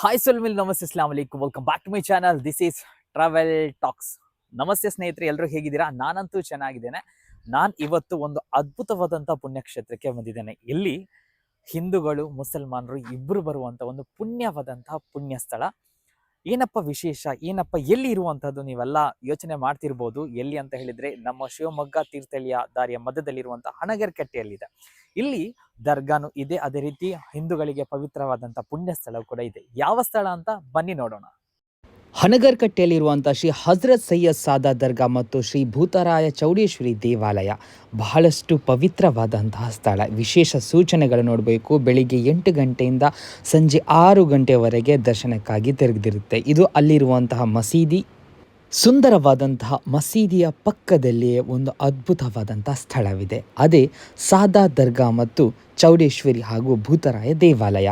Hi ಸೊಲ್ಮಿಲ್ ನಮಸ್ತೆ ಇಸ್ಲಾಂ ಅಲೈಕುಮ್ welcome back to my channel this is travel talks ನಮಸ್ತೆ ಸ್ನೇಹಿತರೆ. ಎಲ್ಲರೂ ಹೇಗಿದ್ದೀರಾ? ನಾನಂತೂ ಚೆನ್ನಾಗಿದ್ದೇನೆ. ನಾನು ಇವತ್ತು ಒಂದು ಅದ್ಭುತವಾದಂಥ ಪುಣ್ಯಕ್ಷೇತ್ರಕ್ಕೆ ಬಂದಿದ್ದೇನೆ. ಇಲ್ಲಿ ಹಿಂದೂಗಳು, ಮುಸಲ್ಮಾನರು ಇಬ್ಬರು ಬರುವಂಥ ಒಂದು ಪುಣ್ಯವಾದಂಥ ಪುಣ್ಯ ಸ್ಥಳ ಏನಪ್ಪ ವಿಶೇಷ? ಏನಪ್ಪ ಎಲ್ಲಿ ಇರುವಂಥದ್ದು ನೀವೆಲ್ಲ ಯೋಚನೆ ಮಾಡ್ತಿರ್ಬೋದು? ಎಲ್ಲಿ ಅಂತ ಹೇಳಿದ್ರೆ ನಮ್ಮ ಶಿವಮೊಗ್ಗ ತೀರ್ಥಳ್ಳಿಯ ದಾರಿಯ ಮಧ್ಯದಲ್ಲಿರುವಂಥ ಹಣಗೆರೆಕಟ್ಟೆಯಲ್ಲಿದೆ ಇಲ್ಲಿ ದರ್ಗಾನು ಇದೆ. ಅದೇ ರೀತಿ ಹಿಂದೂಗಳಿಗೆ ಪವಿತ್ರವಾದಂತಹ ಪುಣ್ಯ ಸ್ಥಳ ಕೂಡ ಇದೆ. ಯಾವ ಸ್ಥಳ ಅಂತ ಬನ್ನಿ ನೋಡೋಣ. ಹನಗರ್ಕಟ್ಟೆಯಲ್ಲಿರುವಂಥ ಶ್ರೀ ಹಜರತ್ ಸೈಯದ್ ಸಾದಾ ದರ್ಗಾ ಮತ್ತು ಶ್ರೀ ಭೂತರಾಯ ಚೌಡೇಶ್ವರಿ ದೇವಾಲಯ ಬಹಳಷ್ಟು ಪವಿತ್ರವಾದಂತಹ ಸ್ಥಳ. ವಿಶೇಷ ಸೂಚನೆಗಳು ನೋಡಬೇಕು. ಬೆಳಿಗ್ಗೆ ಎಂಟು ಗಂಟೆಯಿಂದ ಸಂಜೆ ಆರು ಗಂಟೆವರೆಗೆ ದರ್ಶನಕ್ಕಾಗಿ ತೆರೆದಿರುತ್ತೆ. ಇದು ಅಲ್ಲಿರುವಂತಹ ಮಸೀದಿ. ಸುಂದರವಾದಂತಹ ಮಸೀದಿಯ ಪಕ್ಕದಲ್ಲಿಯೇ ಒಂದು ಅದ್ಭುತವಾದಂಥ ಸ್ಥಳವಿದೆ. ಅದೇ ಸಾದಾ ದರ್ಗಾ ಮತ್ತು ಚೌಡೇಶ್ವರಿ ಹಾಗೂ ಭೂತರಾಯ ದೇವಾಲಯ.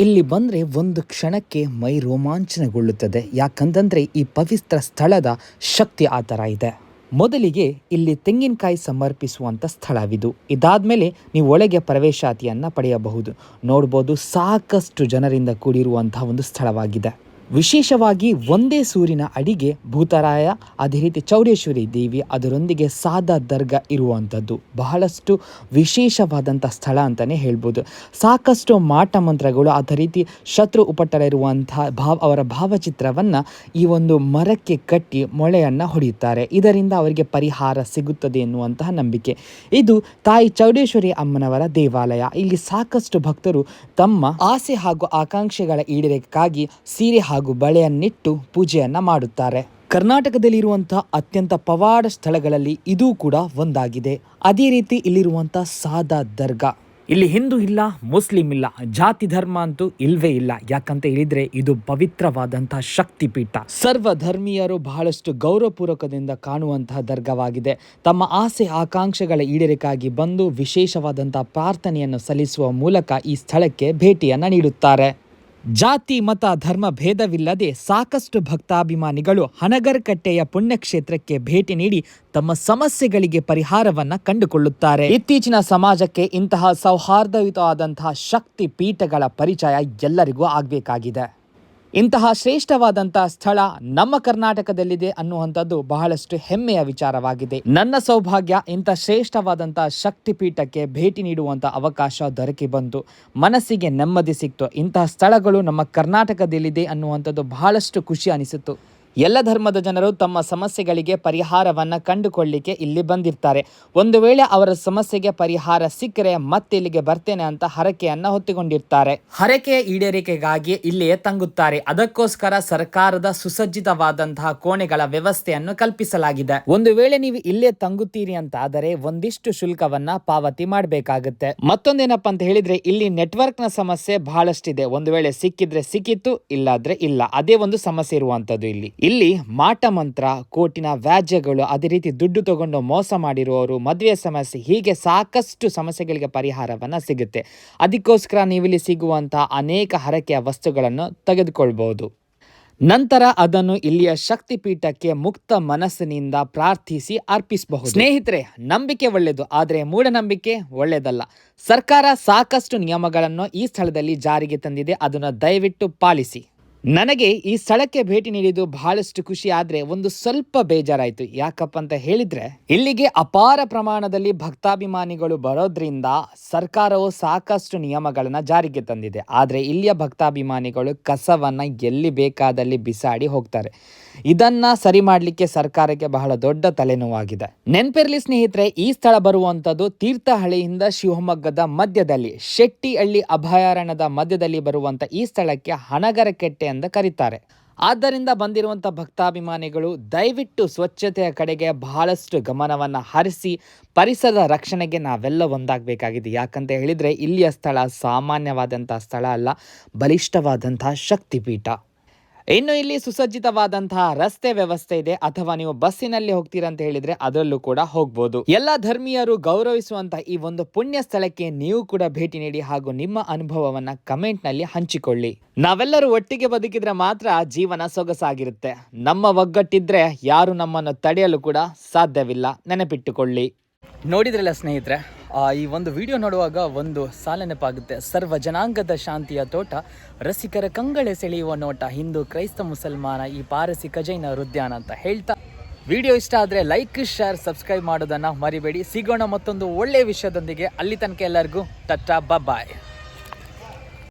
ಇಲ್ಲಿ ಬಂದರೆ ಒಂದು ಕ್ಷಣಕ್ಕೆ ಮೈ ರೋಮಾಂಚನಗೊಳ್ಳುತ್ತದೆ. ಯಾಕಂತಂದರೆ ಈ ಪವಿತ್ರ ಸ್ಥಳದ ಶಕ್ತಿ ಆ ಥರ ಇದೆ. ಮೊದಲಿಗೆ ಇಲ್ಲಿ ತೆಂಗಿನಕಾಯಿ ಸಮರ್ಪಿಸುವಂಥ ಸ್ಥಳವಿದು. ಇದಾದ್ಮೇಲೆ ನೀವು ಒಳಗೆ ಪ್ರವೇಶಾತಿಯನ್ನು ಪಡೆಯಬಹುದು. ನೋಡ್ಬೋದು ಸಾಕಷ್ಟು ಜನರಿಂದ ಕೂಡಿರುವಂತಹ ಒಂದು ಸ್ಥಳವಾಗಿದೆ. ವಿಶೇಷವಾಗಿ ಒಂದೇ ಸೂರಿನ ಅಡಿಗೆ ಭೂತರಾಯ ಅದೇ ರೀತಿ ಚೌಡೇಶ್ವರಿ ದೇವಿ ಅದರೊಂದಿಗೆ ಸಾದಾ ದರ್ಗಾ ಇರುವಂಥದ್ದು. ಬಹಳಷ್ಟು ವಿಶೇಷವಾದಂಥ ಸ್ಥಳ ಅಂತಲೇ ಹೇಳ್ಬೋದು. ಸಾಕಷ್ಟು ಮಾಟ ಮಂತ್ರಗಳು ಅದೇ ರೀತಿ ಶತ್ರು ಉಪಟಳ ಇರುವಂತಹ ಭಾವ, ಅವರ ಭಾವಚಿತ್ರವನ್ನು ಈ ಒಂದು ಮರಕ್ಕೆ ಕಟ್ಟಿ ಮೊಳೆಯನ್ನು ಹೊಡೆಯುತ್ತಾರೆ. ಇದರಿಂದ ಅವರಿಗೆ ಪರಿಹಾರ ಸಿಗುತ್ತದೆ ಎನ್ನುವಂತಹ ನಂಬಿಕೆ. ಇದು ತಾಯಿ ಚೌಡೇಶ್ವರಿ ಅಮ್ಮನವರ ದೇವಾಲಯ. ಇಲ್ಲಿ ಸಾಕಷ್ಟು ಭಕ್ತರು ತಮ್ಮ ಆಸೆ ಹಾಗೂ ಆಕಾಂಕ್ಷೆಗಳ ಈಡೇರಿಕೆಗಾಗಿ ಸೀರೆ ಹಾಗೂ ಬಳೆಯನ್ನಿಟ್ಟು ಪೂಜೆಯನ್ನು ಮಾಡುತ್ತಾರೆ. ಕರ್ನಾಟಕದಲ್ಲಿರುವಂತಹ ಅತ್ಯಂತ ಪವಾಡ ಸ್ಥಳಗಳಲ್ಲಿ ಇದೂ ಕೂಡ ಒಂದಾಗಿದೆ. ಅದೇ ರೀತಿ ಇಲ್ಲಿರುವಂತಹ ಸಾದಾ ದರ್ಗಾ. ಇಲ್ಲಿ ಹಿಂದೂ ಇಲ್ಲ, ಮುಸ್ಲಿಂ ಇಲ್ಲ, ಜಾತಿ ಧರ್ಮ ಅಂತೂ ಇಲ್ವೇ ಇಲ್ಲ. ಯಾಕಂತ ಹೇಳಿದ್ರೆ ಇದು ಪವಿತ್ರವಾದಂತಹ ಶಕ್ತಿಪೀಠ. ಸರ್ವ ಧರ್ಮೀಯರು ಬಹಳಷ್ಟು ಗೌರವಪೂರ್ವಕದಿಂದ ಕಾಣುವಂತಹ ದರ್ಗವಾಗಿದೆ. ತಮ್ಮ ಆಸೆ ಆಕಾಂಕ್ಷೆಗಳ ಈಡೇರಿಕೆಗಾಗಿ ಬಂದು ವಿಶೇಷವಾದಂತಹ ಪ್ರಾರ್ಥನೆಯನ್ನು ಸಲ್ಲಿಸುವ ಮೂಲಕ ಈ ಸ್ಥಳಕ್ಕೆ ಭೇಟಿಯನ್ನು ನೀಡುತ್ತಾರೆ. ಜಾತಿ, ಮತ, ಧರ್ಮ ಭೇದವಿಲ್ಲದೆ ಸಾಕಷ್ಟು ಭಕ್ತಾಭಿಮಾನಿಗಳು ಹಣಗರಕಟ್ಟೆಯ ಪುಣ್ಯಕ್ಷೇತ್ರಕ್ಕೆ ಭೇಟಿ ನೀಡಿ ತಮ್ಮ ಸಮಸ್ಯೆಗಳಿಗೆ ಪರಿಹಾರವನ್ನ ಕಂಡುಕೊಳ್ಳುತ್ತಾರೆ. ಇತ್ತೀಚಿನ ಸಮಾಜಕ್ಕೆ ಇಂತಹ ಸೌಹಾರ್ದಯುತವಾದಂತಹ ಶಕ್ತಿ ಪೀಠಗಳ ಪರಿಚಯ ಎಲ್ಲರಿಗೂ ಆಗಬೇಕಾಗಿದೆ. ಇಂತಹ ಶ್ರೇಷ್ಠವಾದಂತಹ ಸ್ಥಳ ನಮ್ಮ ಕರ್ನಾಟಕದಲ್ಲಿದೆ ಅನ್ನುವಂಥದ್ದು ಬಹಳಷ್ಟು ಹೆಮ್ಮೆಯ ವಿಚಾರವಾಗಿದೆ. ನನ್ನ ಸೌಭಾಗ್ಯ ಇಂಥ ಶ್ರೇಷ್ಠವಾದಂತಹ ಶಕ್ತಿಪೀಠಕ್ಕೆ ಭೇಟಿ ನೀಡುವಂಥ ಅವಕಾಶ ದೊರಕಿ ಬಂತು. ಮನಸ್ಸಿಗೆ ನೆಮ್ಮದಿ ಸಿಕ್ತು. ಇಂತಹ ಸ್ಥಳಗಳು ನಮ್ಮ ಕರ್ನಾಟಕದಲ್ಲಿದೆ ಅನ್ನುವಂಥದ್ದು ಬಹಳಷ್ಟು ಖುಷಿ ಅನಿಸಿತು ಎಲ್ಲ ಧರ್ಮದ ಜನರು ತಮ್ಮ ಸಮಸ್ಯೆಗಳಿಗೆ ಪರಿಹಾರವನ್ನ ಕಂಡುಕೊಳ್ಳಿಕ್ಕೆ ಇಲ್ಲಿ ಬಂದಿರ್ತಾರೆ. ಒಂದು ವೇಳೆ ಅವರ ಸಮಸ್ಯೆಗೆ ಪರಿಹಾರ ಸಿಕ್ಕರೆ ಮತ್ತೆ ಇಲ್ಲಿಗೆ ಬರ್ತೇನೆ ಅಂತ ಹರಕೆಯನ್ನು ಹೊತ್ತಿಕೊಂಡಿರ್ತಾರೆ. ಹರಕೆಯ ಈಡೇರಿಕೆಗಾಗಿ ಇಲ್ಲಿಯೇ ತಂಗುತ್ತಾರೆ. ಅದಕ್ಕೋಸ್ಕರ ಸರ್ಕಾರದ ಸುಸಜ್ಜಿತವಾದಂತಹ ಕೋಣೆಗಳ ವ್ಯವಸ್ಥೆಯನ್ನು ಕಲ್ಪಿಸಲಾಗಿದೆ. ಒಂದು ವೇಳೆ ನೀವು ಇಲ್ಲೇ ತಂಗುತ್ತೀರಿ ಅಂತ ಆದರೆ ಒಂದಿಷ್ಟು ಶುಲ್ಕವನ್ನ ಪಾವತಿ ಮಾಡಬೇಕಾಗುತ್ತೆ. ಮತ್ತೊಂದೇನಪ್ಪ ಅಂತ ಹೇಳಿದ್ರೆ ಇಲ್ಲಿ ನೆಟ್ವರ್ಕ್ನ ಸಮಸ್ಯೆ ಬಹಳಷ್ಟಿದೆ. ಒಂದು ವೇಳೆ ಸಿಕ್ಕಿದ್ರೆ ಸಿಕ್ಕಿತ್ತು ಇಲ್ಲಾದ್ರೆ ಇಲ್ಲ. ಅದೇ ಒಂದು ಸಮಸ್ಯೆ ಇರುವಂತದ್ದು ಇಲ್ಲಿ. ಇಲ್ಲಿ ಮಾಟ ಮಂತ್ರ, ಕೋಟಿನ ವ್ಯಾಜ್ಯಗಳು, ಅದೇ ರೀತಿ ದುಡ್ಡು ತಗೊಂಡು ಮೋಸ ಮಾಡಿರುವವರು ಮದುವೆ ಸಮಸ್ಯೆ, ಹೀಗೆ ಸಾಕಷ್ಟು ಸಮಸ್ಯೆಗಳಿಗೆ ಪರಿಹಾರವನ್ನು ಸಿಗುತ್ತೆ. ಅದಕ್ಕೋಸ್ಕರ ನೀವಿಲ್ಲಿ ಸಿಗುವಂಥ ಅನೇಕ ಹರಕೆಯ ವಸ್ತುಗಳನ್ನು ತೆಗೆದುಕೊಳ್ಬಹುದು ನಂತರ ಅದನ್ನು ಇಲ್ಲಿಯ ಶಕ್ತಿಪೀಠಕ್ಕೆ ಮುಕ್ತ ಮನಸ್ಸಿನಿಂದ ಪ್ರಾರ್ಥಿಸಿ ಅರ್ಪಿಸಬಹುದು. ಸ್ನೇಹಿತರೆ, ನಂಬಿಕೆ ಒಳ್ಳೆಯದು, ಆದರೆ ಮೂಢನಂಬಿಕೆ ಒಳ್ಳೆಯದಲ್ಲ. ಸರ್ಕಾರ ಸಾಕಷ್ಟು ನಿಯಮಗಳನ್ನು ಈ ಸ್ಥಳದಲ್ಲಿ ಜಾರಿಗೆ ತಂದಿದೆ, ಅದನ್ನು ದಯವಿಟ್ಟು ಪಾಲಿಸಿ. ನನಗೆ ಈ ಸ್ಥಳಕ್ಕೆ ಭೇಟಿ ನೀಡಿದ್ದು ಬಹಳಷ್ಟು ಖುಷಿ, ಆದರೆ ಒಂದು ಸ್ವಲ್ಪ ಬೇಜಾರಾಯಿತು. ಯಾಕಪ್ಪ ಅಂತ ಹೇಳಿದರೆ, ಇಲ್ಲಿಗೆ ಅಪಾರ ಪ್ರಮಾಣದಲ್ಲಿ ಭಕ್ತಾಭಿಮಾನಿಗಳು ಬರೋದ್ರಿಂದ ಸರ್ಕಾರವು ಸಾಕಷ್ಟು ನಿಯಮಗಳನ್ನು ಜಾರಿಗೆ ತಂದಿದೆ. ಆದರೆ ಇಲ್ಲಿಯ ಭಕ್ತಾಭಿಮಾನಿಗಳು ಕಸವನ್ನು ಎಲ್ಲಿ ಬೇಕಾದಲ್ಲಿ ಬಿಸಾಡಿ ಹೋಗ್ತಾರೆ. ಇದನ್ನು ಸರಿ ಮಾಡಲಿಕ್ಕೆ ಸರ್ಕಾರಕ್ಕೆ ಬಹಳ ದೊಡ್ಡ ತಲೆನೋವಾಗಿದೆ. ನೆನಪಿರಲಿ ಸ್ನೇಹಿತರೆ, ಈ ಸ್ಥಳ ಬರುವಂಥದ್ದು ತೀರ್ಥಹಳ್ಳಿಯಿಂದ ಶಿವಮೊಗ್ಗದ ಮಧ್ಯದಲ್ಲಿ, ಶೆಟ್ಟಿಹಳ್ಳಿ ಅಭಯಾರಣ್ಯದ ಮಧ್ಯದಲ್ಲಿ ಬರುವಂಥ ಈ ಸ್ಥಳಕ್ಕೆ ಹಣಗರಕೆಟ್ಟೆ ಅಂತ ಕರೀತಾರೆ. ಆದ್ದರಿಂದ ಬಂದಿರುವಂಥ ಭಕ್ತಾಭಿಮಾನಿಗಳು ದಯವಿಟ್ಟು ಸ್ವಚ್ಛತೆಯ ಕಡೆಗೆ ಬಹಳಷ್ಟು ಗಮನವನ್ನು ಹರಿಸಿ ಪರಿಸರದ ರಕ್ಷಣೆಗೆ ನಾವೆಲ್ಲ ಒಂದಾಗಬೇಕಾಗಿದೆ. ಯಾಕಂತ ಹೇಳಿದರೆ ಇಲ್ಲಿಯ ಸ್ಥಳ ಸಾಮಾನ್ಯವಾದಂಥ ಸ್ಥಳ ಅಲ್ಲ, ಬಲಿಷ್ಠವಾದಂಥ ಶಕ್ತಿಪೀಠ. ಇನ್ನು ಇಲ್ಲಿ ಸುಸಜ್ಜಿತವಾದಂತಹ ರಸ್ತೆ ವ್ಯವಸ್ಥೆ ಇದೆ. ಅಥವಾ ನೀವು ಬಸ್ಸಿನಲ್ಲಿ ಹೋಗ್ತೀರಾ ಅಂತ ಹೇಳಿದ್ರೆ ಅದರಲ್ಲೂ ಕೂಡ ಹೋಗ್ಬೋದು. ಎಲ್ಲ ಧರ್ಮೀಯರು ಗೌರವಿಸುವಂತಹ ಈ ಒಂದು ಪುಣ್ಯ ಸ್ಥಳಕ್ಕೆ ನೀವು ಕೂಡ ಭೇಟಿ ನೀಡಿ ಹಾಗೂ ನಿಮ್ಮ ಅನುಭವವನ್ನ ಕಮೆಂಟ್ನಲ್ಲಿ ಹಂಚಿಕೊಳ್ಳಿ. ನಾವೆಲ್ಲರೂ ಒಟ್ಟಿಗೆ ಬದುಕಿದ್ರೆ ಮಾತ್ರ ಜೀವನ ಸೊಗಸಾಗಿರುತ್ತೆ. ನಮ್ಮ ಒಗ್ಗಟ್ಟಿದ್ರೆ ಯಾರು ನಮ್ಮನ್ನು ತಡೆಯಲು ಕೂಡ ಸಾಧ್ಯವಿಲ್ಲ. ನೆನಪಿಟ್ಟುಕೊಳ್ಳಿ. ನೋಡಿದ್ರಲ್ಲ ಸ್ನೇಹಿತರೆ ಈ ಒಂದು ವಿಡಿಯೋ ನೋಡುವಾಗ ಒಂದು ಸಾಲ ನೆನಪಾಗುತ್ತೆ. ಸರ್ವ ಜನಾಂಗದ ಶಾಂತಿಯ ತೋಟ, ರಸಿಕರ ಕಂಗಳೆ ಸೆಳೆಯುವ ನೋಟ, ಹಿಂದೂ ಕ್ರೈಸ್ತ ಮುಸಲ್ಮಾನ, ಈ ಪಾರಸಿ ಕಜೈನ ಹೃದಯಾನ ಅಂತ ಹೇಳ್ತಾ. ವಿಡಿಯೋ ಇಷ್ಟ ಆದರೆ ಲೈಕ್ ಶೇರ್ ಸಬ್ಸ್ಕ್ರೈಬ್ ಮಾಡೋದನ್ನು ಮರಿಬೇಡಿ. ಸಿಗೋಣ ಮತ್ತೊಂದು ಒಳ್ಳೆಯ ವಿಷಯದೊಂದಿಗೆ. ಅಲ್ಲಿ ತನಕ ಎಲ್ಲರಿಗೂ ಟಟ್ಟ ಬಾಯ್